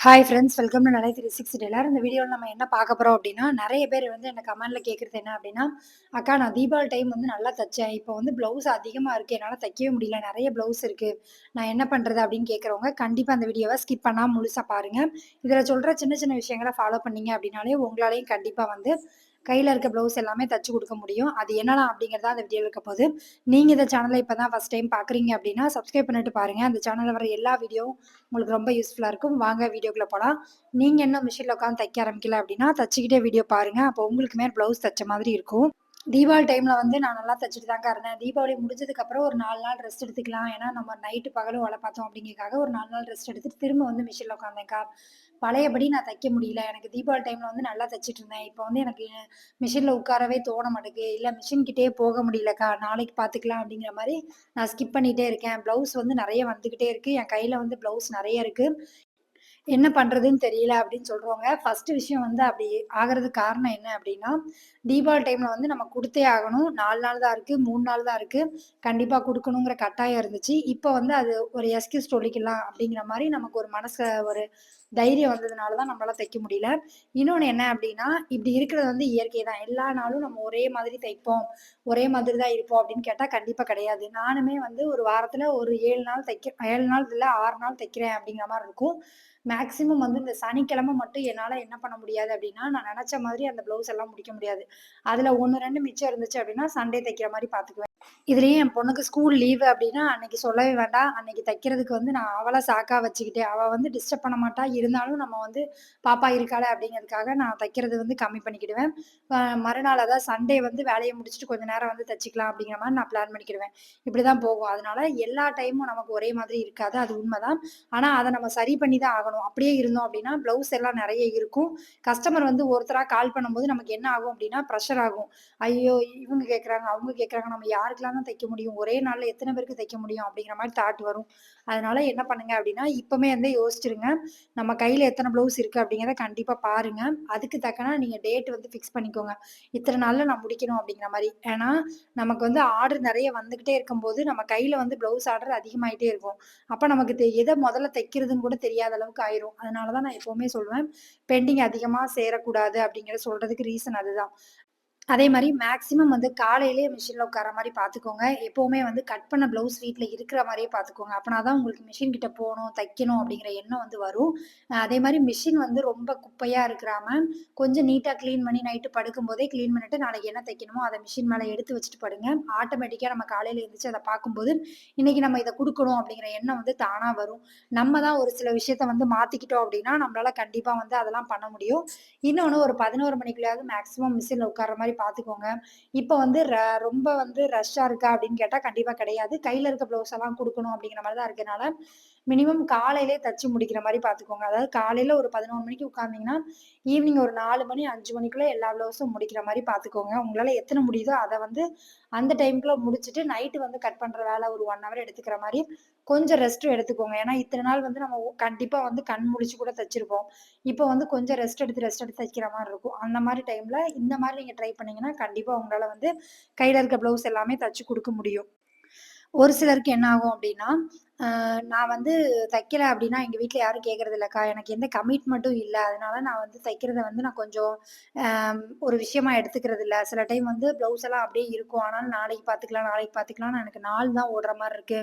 Hi friends welcome to நிறைய three sixty எல்லாரும் இந்த வீடியோவில் நம்ம என்ன பார்க்க போகிறோம் அப்படின்னா நிறைய பேர் வந்து என்ன கமெண்ட்டில் கேட்குறது என்ன அப்படின்னா அக்கா நான் தீபாவளி டைம் வந்து நல்லா தைச்சேன். இப்போ வந்து ப்ளவுஸ் அதிகமாக இருக்குது என்னால் தைக்கவே முடியல. நிறைய ப்ளவுஸ் இருக்குது நான் என்ன பண்ணுறது அப்படின்னு கேட்குறவங்க கண்டிப்பாக அந்த வீடியோவை ஸ்கிப் பண்ணாமல் முழுசாக பாருங்கள் இதில் சொல்கிற சின்ன சின்ன விஷயங்களை ஃபாலோ பண்ணீங்க அப்படின்னாலே உங்களாலையும் கண்டிப்பாக வந்து கையில் இருக்க ப்ளவுஸ் எல்லாமே தச்சு கொடுக்க முடியும். அது என்னலாம் அப்படிங்கிறத அந்த வீடியோ இருக்க போது நீங்கள் இந்த சேனலை இப்போ தான் ஃபஸ்ட் டைம் பார்க்குறீங்க அப்படின்னா சப்ஸ்கிரைப் பண்ணிட்டு பாருங்கள் அந்த சேனலில் வர எல்லா வீடியோவும் உங்களுக்கு ரொம்ப யூஸ்ஃபுல்லாக இருக்கும். வாங்க வீடியோக்குள்ளே போகலாம் நீங்கள் என்ன மிஷினில் உட்காந்து தைக்க ஆரம்பிக்கல அப்படின்னா தச்சுக்கிட்டே வீடியோ பாருங்கள் அப்போ உங்களுக்குமே ப்ளவுஸ் தைச்ச மாதிரி இருக்கும். தீபாவளி டைமில் வந்து நான் நல்லா தைச்சிட்டு தாங்க இருந்தேன். தீபாவளி முடிஞ்சதுக்கப்புறம் ஒரு நாலு நாள் ரெஸ்ட் எடுத்துக்கலாம். ஏன்னா நம்ம நைட்டு பகலும் வேலை பார்த்தோம் அப்படிங்கிறக்காக ஒரு நாலு நாள் ரெஸ்ட் எடுத்துட்டு திரும்ப வந்து மிஷினில் உட்காந்தேங்க்கா பழையபடி நான் தைக்க முடியல. எனக்கு தீபாவளி டைமில் வந்து நல்லா தைச்சிட்டு இருந்தேன். இப்போ வந்து எனக்கு மிஷினில் உட்காரவே தோண மாட்டேங்குது. இல்லை மிஷின் கிட்டே போக முடியலக்கா நாளைக்கு பார்த்துக்கலாம் அப்படிங்கிற மாதிரி நான் ஸ்கிப் பண்ணிகிட்டே இருக்கேன். ப்ளவுஸ் வந்து நிறைய வந்துக்கிட்டே இருக்குது என் கையில் வந்து ப்ளவுஸ் நிறைய இருக்குது என்ன பண்ணுறதுன்னு தெரியல அப்படின்னு சொல்கிறவங்க ஃபஸ்ட்டு விஷயம் வந்து அப்படி ஆகிறதுக்கு காரணம் என்ன அப்படின்னா தீபாவளி டைமில் வந்து நம்ம கொடுத்தே ஆகணும். நாலு நாள் தான் இருக்குது மூணு நாள் தான் இருக்குது கண்டிப்பாக கொடுக்கணுங்கிற கட்டாயம் இருந்துச்சு. இப்போ வந்து அது ஒரு எஸ்கியூஸ் சொல்லிக்கலாம் அப்படிங்கிற மாதிரி நமக்கு ஒரு மனசு ஒரு தைரியம் வந்ததுனால தான் நம்மளால தைக்க முடியல. இன்னொன்று என்ன அப்படின்னா இப்படி இருக்கிறது வந்து இயற்கை தான். எல்லா நாளும் நம்ம ஒரே மாதிரி தைப்போம். ஒரே மாதிரி தான் இருப்போம் அப்படின்னு கேட்டால் கண்டிப்பாக கிடையாது. நானுமே வந்து ஒரு வாரத்தில் ஒரு ஏழு நாள் தைக்க ஏழு நாள் இல்லை ஆறு நாள் தைக்கிறேன் அப்படிங்கிற மாதிரி இருக்கும். மேக்ஸிமம் வந்து இந்த சனிக்கிழமை மட்டும் என்னால் என்ன பண்ண முடியாது அப்படின்னா நான் நினச்ச மாதிரி அந்த ப்ளவுஸ் எல்லாம் முடிக்க முடியாது. அதில் ஒன்று ரெண்டு மிச்சம் இருந்துச்சு அப்படின்னா சண்டே தைக்கிற மாதிரி பார்த்துக்குவேன் இதுலேயும் என் பொண்ணுக்கு ஸ்கூல் லீவு அப்படின்னா அன்னைக்கு சொல்லவே வேண்டாம். அன்னைக்கு தைக்கிறதுக்கு வந்து நான் அவளை சாக்கா வச்சுக்கிட்டேன். அவள் வந்து டிஸ்டர்ப் பண்ண மாட்டா. இருந்தாலும் நம்ம வந்து பாப்பா இருக்காளே அப்படிங்கிறதுக்காக நான் தைக்கிறது வந்து கம்மி பண்ணிக்கிடுவேன். மறுநாள் அதாவது சண்டே வந்து வேலையை முடிச்சுட்டு கொஞ்சம் நேரம் வந்து தைச்சிக்கலாம் அப்படிங்கிற மாதிரி நான் பிளான் பண்ணிக்கிடுவேன். இப்படி தான் போகும். அதனால எல்லா டைமும் நமக்கு ஒரே மாதிரி இருக்காது. அது உண்மைதான். ஆனால் அதை நம்ம சரி பண்ணி தான் ஆகணும். அப்படியே இருந்தோம் அப்படின்னா ப்ளவுஸ் எல்லாம் நிறைய இருக்கும். கஸ்டமர் வந்து ஒருத்தராக கால் பண்ணும்போது நமக்கு என்ன ஆகும் அப்படின்னா ப்ரெஷர் ஆகும். ஐயோ இவங்க கேட்குறாங்க அவங்க கேட்குறாங்க நம்ம யாருக்கெல்லாம் தான் தைக்க முடியும். ஒரே நாளில் எத்தனை பேருக்கு தைக்க முடியும் அப்படிங்கிற மாதிரி தாட் வரும். அதனால என்ன பண்ணுங்க அப்படின்னா இப்போமே வந்து யோசிச்சிருங்க. நம்ம கையில் எத்தனை ப்ளவுஸ் இருக்குது அப்படிங்கிறத கண்டிப்பாக பாருங்க. அதுக்கு தக்கன நீங்கள் டேட் வந்து ஃபிக்ஸ் பண்ணிக்கோங்க. இத்தனை நாளில் நான் முடிக்கணும் அப்படிங்கிற மாதிரி. ஏன்னா நமக்கு வந்து ஆர்டர் நிறைய வந்துக்கிட்டே இருக்கும்போது நம்ம கையில் வந்து ப்ளவுஸ் ஆர்டர் அதிகமாயிட்டே இருக்கும். அப்போ நமக்கு எதை முதல்ல தைக்கிறதுன்னு கூட தெரியாத அளவுக்கு ஆயிரும். அதனால தான் நான் எப்போவுமே சொல்லுவேன் பெண்டிங் அதிகமாக சேரக்கூடாது அப்படிங்கிற சொல்கிறதுக்கு ரீசன் அதுதான். அதே மாதிரி மேக்ஸிமம் வந்து காலையிலேயே மிஷினில் உட்கார மாதிரி பார்த்துக்கோங்க எப்போவுமே வந்து கட் பண்ண ப்ளவுஸ் வீட்டில் இருக்கிற மாதிரியே பார்த்துக்கோங்க அப்போனா தான் உங்களுக்கு மிஷின் கிட்ட போகணும் தைக்கணும் அப்படிங்கிற எண்ணம் வந்து வரும். அதே மாதிரி மிஷின் வந்து ரொம்ப குப்பையாக இருக்கிறாம கொஞ்சம் நீட்டாக க்ளீன் பண்ணி நைட்டு படுக்கும்போதே க்ளீன் பண்ணிட்டு நாளைக்கு என்ன தைக்கணுமோ அதை மிஷின் மேலே எடுத்து வச்சுட்டு படுங்க. ஆட்டோமேட்டிக்காக நம்ம காலையில் இருந்துச்சு அதை பார்க்கும்போது இன்னைக்கு நம்ம இதை கொடுக்கணும் அப்படிங்கிற எண்ணம் வந்து தானாக வரும். நம்ம தான் ஒரு சில விஷயத்த வந்து மாற்றிக்கிட்டோம் அப்படின்னா நம்மளால கண்டிப்பாக வந்து அதெல்லாம் பண்ண முடியும். இன்னொன்று ஒரு பதினோரு மணிக்குள்ளாவது மேக்ஸிமம் மிஷினில் உட்கார மாதிரி பார்த்துக்கோங்க இப்போ வந்து ர ரொம்ப வந்து ரஷ்ஷாக இருக்கா அப்படின்னு கேட்டால் கண்டிப்பாக கிடையாது. கையில் இருக்க ப்ளவுஸ் எல்லாம் கொடுக்கணும் அப்படிங்கிற மாதிரி தான் இருக்கனால மினிமம் காலையிலே தச்சு முடிக்கிற மாதிரி பார்த்துக்கோங்க அதாவது காலையில் ஒரு பதினொன்று மணிக்கு உட்காந்திங்கன்னா ஈவினிங் ஒரு நாலு மணி அஞ்சு மணிக்குள்ளே எல்லா ப்ளவுஸும் முடிக்கிற மாதிரி பார்த்துக்கோங்க உங்களால் எத்தனை முடியுதோ அதை வந்து அந்த டைம்குள்ளே முடிச்சுட்டு நைட்டு வந்து கட் பண்ணுற வேலை ஒரு ஒன் ஹவர் எடுத்துக்கிற மாதிரி கொஞ்சம் ரெஸ்ட்டும் எடுத்துக்கோங்க. ஏன்னா இத்தனை நாள் வந்து நம்ம கண்டிப்பாக வந்து கண் முடிச்சு கூட தைச்சிருப்போம். இப்போ வந்து கொஞ்சம் ரெஸ்ட் எடுத்து ரெஸ்ட் எடுத்து தைக்கிற மாதிரி இருக்கும். அந்த மாதிரி டைமில் இந்த மாதிரி நீங்கள் ட்ரை பண்ணிங்கன்னா கண்டிப்பாக உங்களால் வந்து கையில் இருக்க ப்ளவுஸ் எல்லாமே தைச்சி கொடுக்க முடியும். ஒரு சிலருக்கு என்ன ஆகும் அப்படின்னா நான் வந்து தைக்கல அப்படின்னா எங்கள் வீட்டில் யாரும் கேட்கறது இல்லைக்கா எனக்கு எந்த கமிட்மெண்ட்டும் இல்லை அதனால நான் வந்து தைக்கிறத வந்து நான் கொஞ்சம் ஒரு விஷயமா எடுத்துக்கிறது இல்லை சில டைம் வந்து ப்ளவுஸ் எல்லாம் அப்படியே இருக்கும். ஆனாலும் நாளைக்கு பார்த்துக்கலாம், நாளைக்கு பார்த்துக்கலாம்னு எனக்கு நாள் தான் ஓடுற மாதிரி இருக்கு.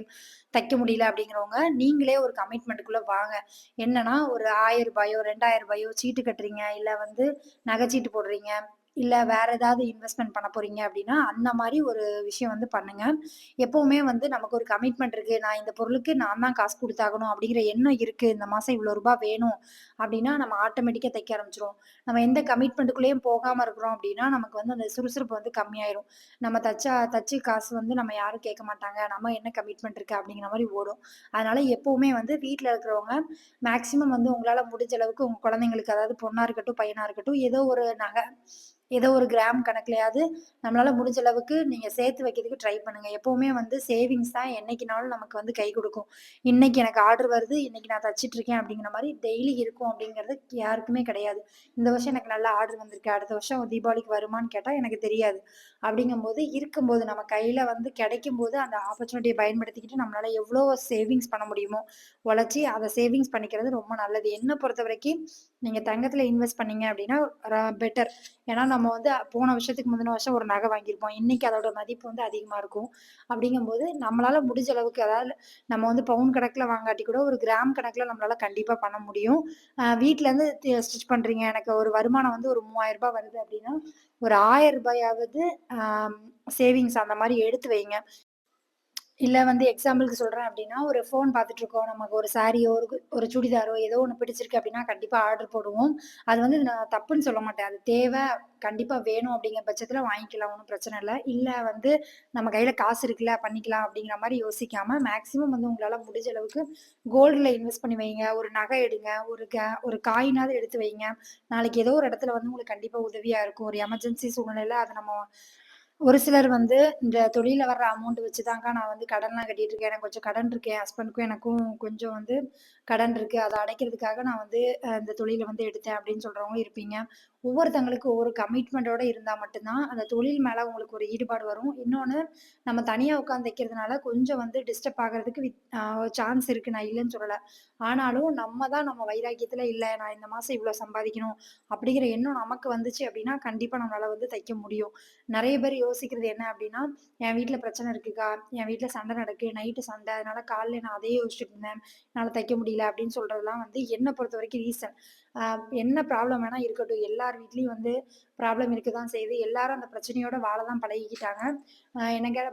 தைக்க முடியல அப்படிங்கிறவங்க, நீங்களே ஒரு கமிட்மெண்ட்டுக்குள்ளே வாங்க. என்னன்னா, ஒரு ஆயிரம் ரூபாயோ ரெண்டாயிரம் ரூபாயோ சீட்டு கட்டுறீங்க, இல்லை வந்து நகைச்சீட்டு போடுறீங்க. இல்லை வேற ஏதாவது இன்வெஸ்ட்மெண்ட் பண்ண போறீங்க அப்படின்னா, அந்த மாதிரி ஒரு விஷயம் வந்து பண்ணுங்க. எப்பவுமே வந்து நமக்கு ஒரு கமிட்மெண்ட் இருக்கு. நான் இந்த பொருளுக்கு நான் தான் காசு கொடுத்தாகணும் அப்படிங்கிற எண்ணம் இருக்கு. இந்த மாசம் இவ்வளோ ரூபாய் வேணும் அப்படின்னா, நம்ம ஆட்டோமேட்டிக்கா தைக்க ஆரம்பிச்சிரும் நம்ம எந்த கமிட்மெண்ட்டுக்குள்ளேயும் போகாம இருக்கிறோம் அப்படின்னா, நமக்கு வந்து அந்த சுறுசுறுப்பு வந்து கம்மியாயிரும். நம்ம தச்சா தச்சு காசு வந்து நம்ம யாரும் கேட்க மாட்டாங்க. நம்ம என்ன கமிட்மெண்ட் இருக்கு அப்படிங்கிற மாதிரி ஓடும். அதனால எப்பவுமே வந்து வீட்டில் இருக்கிறவங்க மேக்ஸிமம் வந்து உங்களால் முடிஞ்ச அளவுக்கு உங்க குழந்தைங்களுக்கு அதாவது பொண்ணா இருக்கட்டும், பையனா இருக்கட்டும் ஏதோ ஒரு நகை ஏதோ ஒரு கிராம் கணக்குலையாவது நம்மளால முடிஞ்ச அளவுக்கு நீங்க சேர்த்து வைக்கிறதுக்கு ட்ரை பண்ணுங்க. எப்பவுமே வந்து சேவிங்ஸ் தான் என்னைக்குனாலும் நமக்கு வந்து கை கொடுக்கும் இன்னைக்கு எனக்கு ஆர்டர் வருது, இன்னைக்கு நான் தச்சுட்டு இருக்கேன் அப்படிங்கிற மாதிரி டெய்லி இருக்கும் அப்படிங்கிறது யாருக்குமே கிடையாது. இந்த வருஷம் எனக்கு நல்ல ஆர்டர் வந்திருக்கு. அடுத்த வருஷம் தீபாவளிக்கு வருமான்னு கேட்டால் எனக்கு தெரியாது. அப்படிங்கும்போது இருக்கும்போது நம்ம கையில வந்து கிடைக்கும்போது அந்த ஆப்பர்ச்சுனிட்டியை பயன்படுத்திக்கிட்டு நம்மளால எவ்வளோ சேவிங்ஸ் பண்ண முடியுமோ, உழைச்சி அதை சேவிங்ஸ் பண்ணிக்கிறது ரொம்ப நல்லது. என்ன பொறுத்தவரைக்கும் நீங்க தங்கத்துல இன்வெஸ்ட் பண்ணீங்க அப்படின்னா பெட்டர். ஏன்னா நம்ம வந்து போன வருஷத்துக்கு முந்தின வருஷம் ஒரு நகை வாங்கியிருப்போம். இன்னைக்கு அதோட மதிப்பு வந்து அதிகமா இருக்கும். அப்படிங்கும்போது நம்மளால முடிஞ்ச அளவுக்கு அதாவது நம்ம வந்து பவுன் கணக்குல வாங்காட்டி கூட ஒரு கிராம் கணக்குல நம்மளால கண்டிப்பா பண்ண முடியும். அ வீட்லருந்து ஸ்டிச் பண்றீங்க. எனக்கு ஒரு வருமானம் வந்து ஒரு மூவாயிரம் ரூபாய் வருது அப்படின்னா, ஒரு ஆயிரம் ரூபாயாவது சேவிங்ஸ் அந்த மாதிரி எடுத்து வைங்க. இல்லை வந்து எக்ஸாம்பிளுக்கு சொல்கிறேன் அப்படின்னா, ஒரு ஃபோன் பார்த்துட்டு இருக்கோம். நமக்கு ஒரு சாரியோ, ஒரு ஒரு சுடிதாரோ ஏதோ ஒன்று பிடிச்சிருக்கு அப்படின்னா, கண்டிப்பாக ஆர்டர் போடுவோம். அது வந்து நான் தப்புன்னு சொல்ல மாட்டேன். அது தேவை, கண்டிப்பாக வேணும் அப்படிங்கிற பட்சத்தில் வாங்கிக்கலாம். ஒன்றும் பிரச்சனை இல்லை இல்லை வந்து நம்ம கையில் காசு இருக்குல்ல, பண்ணிக்கலாம் அப்படிங்கிற மாதிரி யோசிக்காமல் மேக்ஸிமம் வந்து உங்களால் முடிஞ்ச அளவுக்கு கோல்டில் இன்வெஸ்ட் பண்ணி வைங்க. ஒரு நகை எடுங்க. ஒரு க ஒரு காயினாவது எடுத்து வைங்க. நாளைக்கு ஏதோ ஒரு இடத்துல வந்து உங்களுக்கு கண்டிப்பாக உதவியாக இருக்கும். ஒரு எமர்ஜென்சி சூழ்நிலையில் அதை நம்ம ஒரு சிலர் வந்து இந்த தொழில வர்ற அமௌண்ட் வச்சுதான்க்கா நான் வந்து கடன்லாம் கட்டிட்டு இருக்கேன். எனக்கு கொஞ்சம் கடன் இருக்கு. என் ஹஸ்பண்டுக்கும் எனக்கும் கொஞ்சம் வந்து கடன் இருக்கு. அத அடைக்கிறதுக்காக நான் வந்து அ இந்த தொழில வந்து எடுத்தேன் அப்படின்னு சொல்றவங்களும் இருப்பீங்க. ஒவ்வொருத்தங்களுக்கு ஒவ்வொரு கமிட்மெண்டோட இருந்தால் மட்டும்தான் அந்த தொழில் மேலே உங்களுக்கு ஒரு ஈடுபாடு வரும். இன்னொன்று நம்ம தனியாக உட்காந்து தைக்கிறதுனால கொஞ்சம் வந்து டிஸ்டர்ப் ஆகிறதுக்கு வித் சான்ஸ் இருக்கு. நான் இல்லைன்னு சொல்லலை ஆனாலும் நம்ம தான் நம்ம வைராக்கியத்தில் இல்லை நான் இந்த மாதம் இவ்வளோ சம்பாதிக்கணும் அப்படிங்கிற எண்ணம் நமக்கு வந்துச்சு அப்படின்னா, கண்டிப்பாக நம்மளால வந்து தைக்க முடியும். நிறைய பேர் யோசிக்கிறது என்ன அப்படின்னா, என் வீட்டில் பிரச்சனை இருக்குக்கா, என் வீட்டில் சண்டை நடக்கு, நைட்டு சண்டை. அதனால காலைல நான் அதையே யோசிச்சுட்டு இருந்தேன். என்னால் தைக்க முடியல அப்படின்னு சொல்கிறதுலாம் வந்து என்னை பொறுத்த வரைக்கும் ரீசன். என்ன ப்ராப்ளம் வேணால் இருக்கட்டும். எல்லார் வீட்லேயும் வந்து ப்ராப்ளம் இருக்க தான் செய்யுது. எல்லாரும் அந்த பிரச்சனையோட வாழ தான் பழகிக்கிட்டாங்க. அ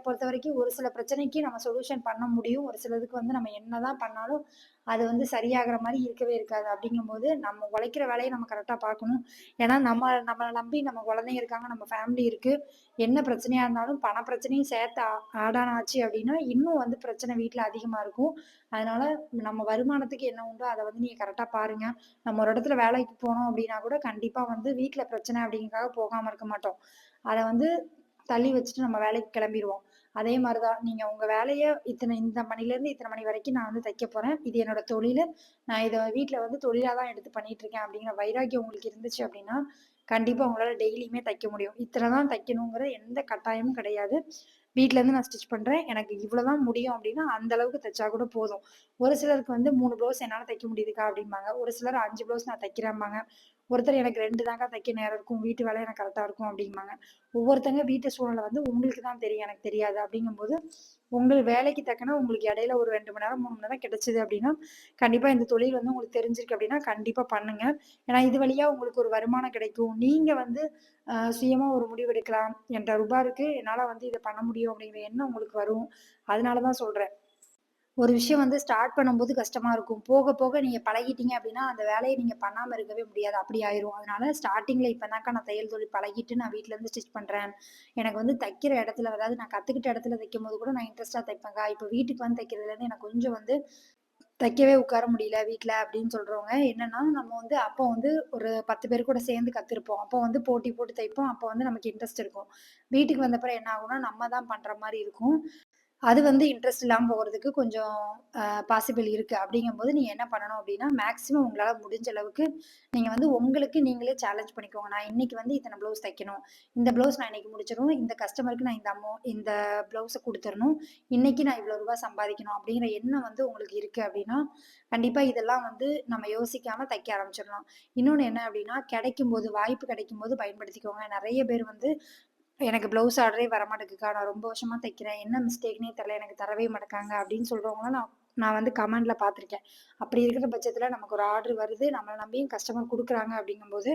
பொறுத்த வரைக்கும் ஒரு சில பிரச்சனைக்கு நம்ம சொல்யூஷன் பண்ண முடியும். ஒரு சிலதுக்கு வந்து நம்ம என்ன தான் பண்ணாலும், அது வந்து சரியாகிற மாதிரி இருக்கவே இருக்காது. அப்படிங்கும்போது நம்ம உழைக்கிற வேலையை நம்ம கரெக்டாக பார்க்கணும். ஏன்னா நம்ம நம்மளை நம்பி நம்ம குழந்தைங்க இருக்காங்க, நம்ம ஃபேமிலி இருக்குது என்ன பிரச்சனையாக இருந்தாலும் பண பிரச்சனையும் சேர்த்து ஆடானாச்சு அப்படின்னா, இன்னும் வந்து பிரச்சனை வீட்டில் அதிகமாக இருக்கும். அதனால நம்ம வருமானத்துக்கு என்ன உண்டோ அதை வந்து நீங்கள் கரெக்டாக பாருங்கள் நம்ம ஒரு இடத்துல வேலைக்கு போனோம் அப்படின்னா கூட கண்டிப்பாக வந்து வீட்டில் பிரச்சனை அப்படிங்கிறதுக்காக போகாமல் இருக்க மாட்டோம். அதை வந்து தள்ளி வச்சுட்டு நம்ம வேலைக்கு கிளம்பிடுவோம் அதே மாதிரி தான் நீங்க உங்க வேலையை இத்தனை இந்த மணிலேருந்து இத்தனை மணி வரைக்கும் நான் வந்து தைக்க போறேன். இது என்னோட தொழில் நான் இதை வீட்டில் வந்து தொழிலாக தான் எடுத்து பண்ணிட்டு இருக்கேன் அப்படிங்கிற வைராக்கியம் உங்களுக்கு இருந்துச்சு அப்படின்னா, கண்டிப்பாக உங்களால் டெய்லியுமே தைக்க முடியும். இத்தனை தான் தைக்கணுங்கிற எந்த கட்டாயமும் கிடையாது. வீட்டிலேருந்து நான் ஸ்டிச் பண்ணுறேன் எனக்கு இவ்வளோ தான் முடியும் அப்படின்னா, அந்த அளவுக்கு தைச்சா கூட போதும். ஒரு சிலருக்கு வந்து மூணு ப்ளவுஸ் என்னால் தைக்க முடியுதுக்கா அப்படிம்பாங்க. ஒரு சிலர் அஞ்சு ப்ளவுஸ் நான் தைக்கிறேன்பாங்க. ஒருத்தர் எனக்கு ரெண்டு தாங்க தைக்க நேரம் இருக்கும். வீட்டு வேலை எனக்கு கரெக்டாக இருக்கும் அப்படிம்பாங்க. ஒவ்வொருத்தங்க வீட்டு சூழ்நிலை வந்து உங்களுக்கு தான் தெரியும். எனக்கு தெரியாது. அப்படிங்கும்போது, உங்கள் வேலைக்கு தக்கன உங்களுக்கு இடையில ஒரு ரெண்டு மணி நேரம், மூணு மணி நேரம் கிடைச்சது அப்படின்னா, கண்டிப்பாக இந்த தொழில் வந்து உங்களுக்கு தெரிஞ்சிருக்கு அப்படின்னா, கண்டிப்பாக பண்ணுங்க. ஏன்னா இது வழியாக உங்களுக்கு ஒரு வருமானம் கிடைக்கும். நீங்கள் வந்து சுயமாக ஒரு முடிவு எடுக்கலாம். என்ட்ட ரூபா இருக்கு. என்னால் வந்து இதை பண்ண முடியும் அப்படிங்கிற எண்ணம் உங்களுக்கு வரும். அதனால தான் சொல்கிறேன் ஒரு விஷயம் வந்து ஸ்டார்ட் பண்ணும்போது கஷ்டமா இருக்கும். போக, போக நீங்க பழகிட்டீங்க அப்படின்னா அந்த வேலையை நீங்க பண்ணாம இருக்கவே முடியாது. அப்படி ஆயிரும். அதனால ஸ்டார்டிங்கில் இப்ப தான்க்கா நான் தையல் தொழில் பழகிட்டு நான் வீட்ல இருந்து ஸ்டிச் பண்றேன். எனக்கு வந்து தைக்கிற இடத்துல அதாவது நான் கத்துக்கிட்ட இடத்துல தைக்கும் போது கூட நான் இன்ட்ரெஸ்ட்டாக தைப்பேங்க இப்ப வீட்டுக்கு வந்து தைக்கிறதுலேருந்து எனக்கு கொஞ்சம் வந்து தைக்கவே உட்கார முடியல வீட்டில் அப்படின்னு சொல்கிறவங்க என்னன்னா, நம்ம வந்து அப்போ வந்து ஒரு 10 பேர் கூட சேர்ந்து கத்துருப்போம். அப்போ வந்து போட்டி போட்டு தைப்போம். அப்போ வந்து நமக்கு இன்ட்ரெஸ்ட் இருக்கும். வீட்டுக்கு வந்தப்பறம் என்ன ஆகும்னா, நம்ம தான் பண்ணுற மாதிரி இருக்கும். அது வந்து இன்ட்ரெஸ்ட் இல்லாமல் போகிறதுக்கு கொஞ்சம் பாசிபிள் இருக்குது அப்படிங்கும்போது நீங்கள் என்ன பண்ணணும் அப்படின்னா, மேக்ஸிமம் உங்களால் முடிஞ்ச அளவுக்கு நீங்கள் வந்து உங்களுக்கு நீங்களே சேலஞ்ச் பண்ணிக்கோங்க. நான் இன்றைக்கி வந்து இத்தனை ப்ளவுஸ் தைக்கணும். இந்த ப்ளவுஸ் நான் இன்றைக்கி முடிச்சிடணும். இந்த கஸ்டமருக்கு நான் இந்த அமௌ இந்த ப்ளவுஸை கொடுத்துடணும் இன்றைக்கி நான் இவ்வளோ ரூபா சம்பாதிக்கணும் அப்படிங்கிற எண்ணம் வந்து உங்களுக்கு இருக்குது அப்படின்னா, கண்டிப்பாக இதெல்லாம் வந்து நம்ம யோசிக்காமல் தைக்க ஆரம்பிச்சிடலாம். இன்னொன்று என்ன அப்படின்னா, கிடைக்கும்போது வாய்ப்பு கிடைக்கும்போது பயன்படுத்திக்கோங்க. நிறைய பேர் வந்து எனக்கு ப்ளவுஸ் ஆர்டரே வரமாட்டேங்குக்கா நான் ரொம்ப வருஷமாக தைக்கிறேன். என்ன மிஸ்டேக்னே தெரில எனக்கு தரவே மாட்டேங்காங்க அப்படின்னு சொல்கிறவங்களாம் நான் நான் வந்து கமெண்ட்ல பார்த்துருக்கேன். அப்படி இருக்கிற பட்சத்தில் நமக்கு ஒரு ஆர்டர் வருது. நம்மளை நம்பியும் கஸ்டமர் கொடுக்குறாங்க அப்படிங்கும்போது,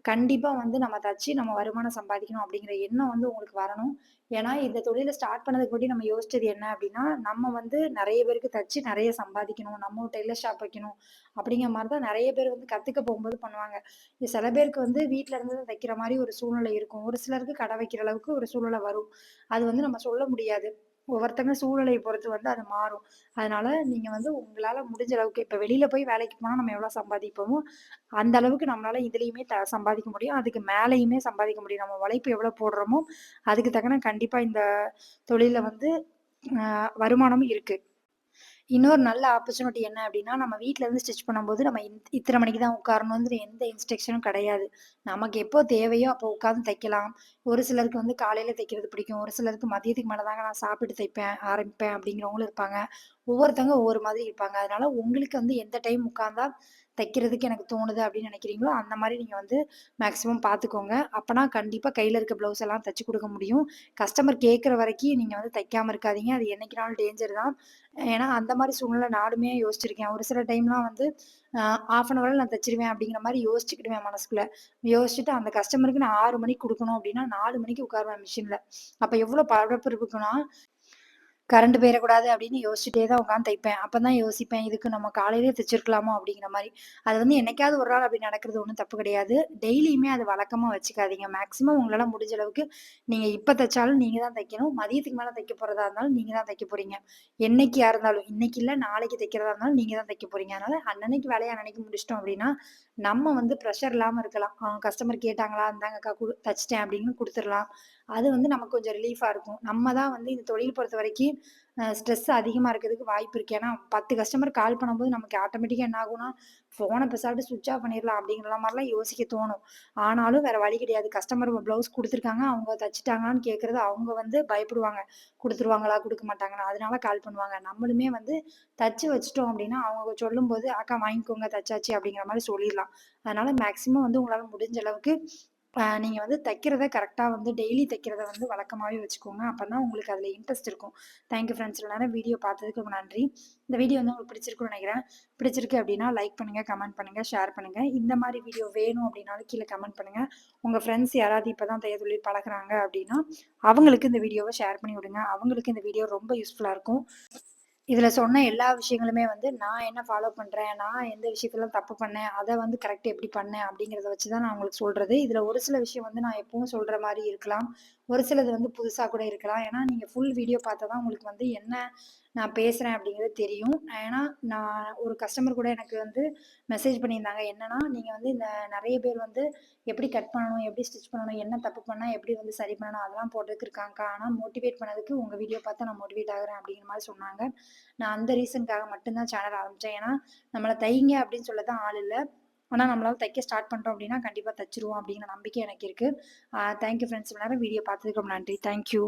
கண்டிப்பா வந்து நம்ம தச்சு நம்ம வருமானம் சம்பாதிக்கணும் அப்படிங்கிற எண்ணம் வந்து உங்களுக்கு வரணும். ஏன்னா, இந்த தொழிலை ஸ்டார்ட் பண்ணதுக்கு முன்னாடி நம்ம யோசிச்சது என்ன அப்படின்னா, நம்ம வந்து நிறைய பேருக்கு தச்சு நிறைய சம்பாதிக்கணும். நம்ம ஒரு டெய்லர் ஷாப் வைக்கணும். அப்படிங்கிற மாதிரி தான் நிறைய பேர் வந்து கத்துக்க போகும்போது பண்ணுவாங்க. சில பேருக்கு வந்து வீட்டில இருந்து தான் தைக்கிற மாதிரி ஒரு சூழ்நிலை இருக்கும். ஒரு சிலருக்கு கடை வைக்கிற அளவுக்கு ஒரு சூழ்நிலை வரும். அது வந்து நம்ம சொல்ல முடியாது. ஒவ்வொருத்தங்க சூழ்நிலையை பொறுத்து வந்து அது மாறும். அதனால நீங்க வந்து உங்களால முடிஞ்ச அளவுக்கு இப்ப வெளியில போய் வேலைக்கு போனா நம்ம எவ்வளோ சம்பாதிப்போமோ, அந்த அளவுக்கு நம்மளால இதுலயுமே த சம்பாதிக்க முடியும். அதுக்கு மேலேயுமே சம்பாதிக்க முடியும். நம்ம உழைப்பு எவ்வளோ போடுறோமோ, அதுக்கு தக்கன கண்டிப்பா இந்த தொழில வந்து வருமானமும் இருக்கு. இன்னொரு நல்ல ஆப்பர்ச்சுனிட்டி என்ன அப்படின்னா நம்ம வீட்டில இருந்து ஸ்டிச் பண்ணும்போது நம்ம இத்தனை மணிக்கு தான் உட்காரணுங்கிற எந்த இன்ஸ்ட்ரக்ஷனும் கிடையாது. நமக்கு எப்போ தேவையோ அப்போ உட்காந்து தைக்கலாம். ஒரு சிலருக்கு வந்து காலையில தைக்கிறது பிடிக்கும். ஒரு சிலருக்கு மதியத்துக்கு மேலே தாங்க நான் சாப்பிட்டு தைப்பேன், ஆரம்பிப்பேன் அப்படிங்கிறவங்களும் இருப்பாங்க. ஒவ்வொருத்தவங்க ஒவ்வொரு மாதிரி இருப்பாங்க. அதனால உங்களுக்கு வந்து எந்த டைம் உட்கார்ந்தா தைக்கிறதுக்கு எனக்கு தோணுது அப்படின்னு நினைக்கிறீங்களோ அந்த மாதிரி நீங்கள் வந்து மேக்ஸிமம் பார்த்துக்கோங்க. அப்போனா கண்டிப்பாக கையில் இருக்க ப்ளவுஸ் எல்லாம் தைச்சி கொடுக்க முடியும். கஸ்டமர் கேட்குற வரைக்கும் நீங்கள் வந்து தைக்காமல் இருக்காதீங்க. அது என்னைக்குனாலும் டேஞ்சர் தான். ஏன்னா, அந்த மாதிரி சூழ்நிலை நானுமே யோசிச்சிருக்கேன். ஒரு சில டைம்லாம் வந்து ஆஃப் அன் அவரில் நான் தச்சுருவேன் அப்படிங்கிற மாதிரி யோசிச்சுக்கிடுவேன் மனசுக்குள்ள. யோசிச்சுட்டு அந்த கஸ்டமருக்கு நான் ஆறு மணிக்கு கொடுக்கணும் அப்படின்னா நாலு மணிக்கு உட்காருவேன் மிஷினில் அப்போ எவ்வளோ பரபரப்பு இருக்குன்னா, கரண்ட் போயிடக்கூடாது அப்படின்னு யோசிச்சுட்டே தான் உட்காந்து தைப்பேன். அப்பதான் யோசிப்பேன், இதுக்கு நம்ம காலையிலேயே தைச்சிருக்கலாமோ அப்படிங்கிற மாதிரி அது வந்து என்னைக்காவது ஒரு நாள் அப்படி நடக்கிறது ஒண்ணும் தப்பு கிடையாது. டெய்லியுமே அது வழக்கமா வச்சுக்காதீங்க. மேக்ஸிமம் உங்களால முடிஞ்ச அளவுக்கு நீங்க இப்ப தைச்சாலும் நீங்க தான் தைக்கணும். மதியத்துக்கு மேல தைக்க போறதா இருந்தாலும் நீங்க தான் தைக்க போறீங்க. என்னைக்கா இருந்தாலும், இன்னைக்கு இல்ல நாளைக்கு தைக்கிறதா இருந்தாலும் நீங்க தான் தைக்க போறீங்க. அதனால அன்னன்னைக்கு வேலையை அன்னைக்கு முடிச்சிட்டோம் அப்படின்னா, நம்ம வந்து ப்ரெஷர் இல்லாம இருக்கலாம். கஸ்டமர் கேட்டாங்களா, இந்தாங்கக்கா குடு அப்படின்னு கொடுத்துடலாம் அது வந்து நமக்கு கொஞ்சம் ரிலீஃபாக இருக்கும். நம்ம தான் வந்து இந்த தொழில் பொறுத்த வரைக்கும் ஸ்ட்ரெஸ் அதிகமாக இருக்கிறதுக்கு வாய்ப்பு இருக்கு. ஏன்னா 10 கஸ்டமர் கால் பண்ணும்போது நமக்கு ஆட்டோமேட்டிக்காக என்ன ஆகும்னா, ஃபோனை பெசாட்டு ஸ்விட்ச் ஆஃப் பண்ணிடலாம் அப்படிங்கிற மாதிரிலாம் யோசிக்க தோணும். ஆனாலும் வேற வழி கிடையாது. கஸ்டமர் ப்ளவுஸ் கொடுத்துருக்காங்க அவங்க தச்சுட்டாங்களான்னு கேட்குறது அவங்க வந்து பயப்படுவாங்க. கொடுத்துருவாங்களா கொடுக்க மாட்டாங்களா? அதனால கால் பண்ணுவாங்க. நம்மளுமே வந்து தச்சு வச்சுட்டோம் அப்படின்னா, அவங்க சொல்லும்போது, "அக்கா வாங்கிக்கோங்க தச்சாச்சு" அப்படிங்கிற மாதிரி சொல்லிடலாம் அதனால மேக்ஸிமம் வந்து உங்களால் முடிஞ்ச அளவுக்கு நீங்கள் நீங்க வந்து தைக்கிறத கரெக்டாக வந்து டெய்லி தைக்கிறத வந்து வழக்கமாவே வச்சுக்கோங்க. அப்பதான் உங்களுக்கு அதுல இன்ட்ரெஸ்ட் இருக்கும். Thank you friends. இவ்வளோ நேரம் வீடியோ பார்த்ததுக்கு ரொம்ப நன்றி. இந்த வீடியோ வந்து உங்களுக்கு பிடிச்சிருக்குன்னு நினைக்கிறேன் பிடிச்சிருக்கு அப்படின்னா லைக் பண்ணுங்க, கமெண்ட் பண்ணுங்க, ஷேர் பண்ணுங்க. இந்த மாதிரி வீடியோ வேணும் அப்படின்னாலும் கீழே கமெண்ட் பண்ணுங்க. உங்க ஃப்ரெண்ட்ஸ் யாராவது இப்போ தான் தையல் தொழில் பழகுறாங்க அப்படின்னா, அவங்களுக்கு இந்த வீடியோவை ஷேர் பண்ணி விடுங்க. அவங்களுக்கு இந்த வீடியோ ரொம்ப யூஸ்ஃபுல்லா இருக்கும். இதில் சொன்ன எல்லா விஷயங்களுமே வந்து நான் என்ன ஃபாலோ பண்ணுறேன் நான் எந்த விஷயத்துல தப்பு பண்ணேன், அதை வந்து கரெக்ட் எப்படி பண்ணேன் அப்படிங்கிறத வச்சு தான் நான் உங்களுக்கு சொல்கிறது இதில் ஒரு சில விஷயம் வந்து நான் எப்பவும் சொல்கிற மாதிரி இருக்கலாம். ஒரு சிலது வந்து புதுசாக கூட இருக்கலாம். ஏன்னா, நீங்கள் ஃபுல் வீடியோ பார்த்தா தான் உங்களுக்கு வந்து என்ன நான் பேசுகிறேன் அப்படிங்கிறது தெரியும். ஏன்னா, நான் ஒரு கஸ்டமர் கூட எனக்கு வந்து மெசேஜ் பண்ணியிருந்தாங்க. என்னன்னா, நீங்கள் வந்து இந்த நிறைய பேர் வந்து எப்படி கட் பண்ணணும், எப்படி ஸ்டிச் பண்ணணும், என்ன தப்பு பண்ணால் எப்படி வந்து சரி பண்ணணும், அதெல்லாம் போட்டுக்கு இருக்காங்கக்கா. ஆனால் மோட்டிவேட் பண்ணதுக்கு உங்கள் வீடியோ பார்த்து நான் மோட்டிவேட் ஆகுறேன் அப்படிங்கிற மாதிரி சொன்னாங்க. நான் அந்த ரீசனுக்காக மட்டும்தான் சேனல் ஆரம்பித்தேன் ஏன்னா, நம்மளை தைங்க அப்படின்னு சொல்ல தான் ஆள் இல்லை ஆனால் நம்மளால தைக்க ஸ்டார்ட் பண்ணுறோம் அப்படின்னா, கண்டிப்பாக தைச்சிருவோம் அப்படிங்கிற நம்பிக்கை எனக்கு இருக்குது thank you thank you friends. நேரம் வீடியோ பார்த்ததுக்கு ரொம்ப நன்றி. Thank you.